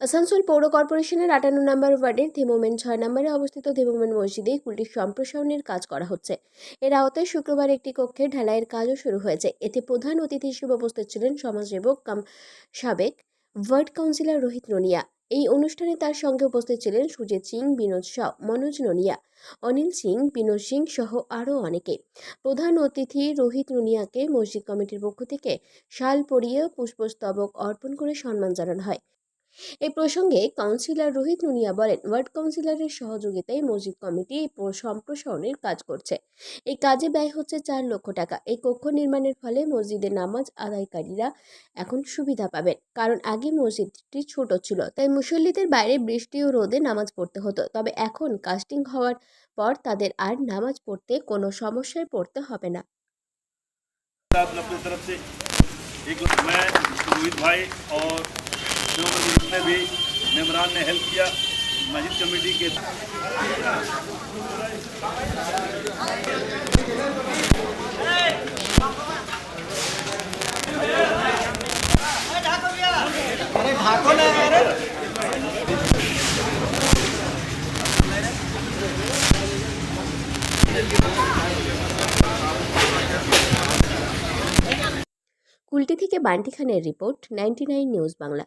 আসানসোল পৌর কর্পোরেশনের আটান্ন নম্বর ওয়ার্ডের ধেমোমেন ছয় নম্বরে অবস্থিত ধেমোমেন মসজিদে কুলটির সম্প্রসারণের কাজ করা হচ্ছে। এর আওতায় শুক্রবার একটি কক্ষে ঢালাইয়ের কাজও শুরু হয়েছে। এতে প্রধান অতিথি হিসেবে উপস্থিত ছিলেন সমাজসেবক কাম সাবেক ওয়ার্ড কাউন্সিলর রোহিত নোনিয়া। এই অনুষ্ঠানে তার সঙ্গে উপস্থিত ছিলেন সুজিত সিং, বিনোদ শাহ মনোজ নোনিয়া, অনিল সিং, বিনোদ সিং সহ আরও অনেকে। প্রধান অতিথি রোহিত নোনিয়াকে মসজিদ কমিটির পক্ষ থেকে শাল পরিয়ে পুষ্পস্তবক অর্পণ করে সম্মান জানানো হয়। এই প্রসঙ্গে কাউন্সিলর রোহিত নুনিয়া বলেন ওয়ার্ড কাউন্সিলরের সহযোগিতায় মসজিদ কমিটি এই প- সম্প্রসারণের কাজ করছে এই কাজে ব্যয় হচ্ছে চার লক্ষ টাকা এই কক্ষ নির্মাণের ফলে মসজিদে নামাজ আদায়কারীরা এখন সুবিধা পাবেন কারণ আগে মসজিদটি ছোট ছিল তাই মুসল্লিদের বাইরে বৃষ্টি ও রোদে নামাজ পড়তে হতো তবে এখন কাস্টিং হওয়ার পর তাদের আর নামাজ পড়তে কোনো সমস্যায় পড়তে হবে না साहब अपनी तरफ से एक मैं रोहित भाई और शिवमन ग्रुप ने भी मेम्बरान ने हेल्प किया मस्जिद कमेटी के কুলটি থেকে বান্টি খানের রিপোর্ট নাইনটি নিউজ বাংলা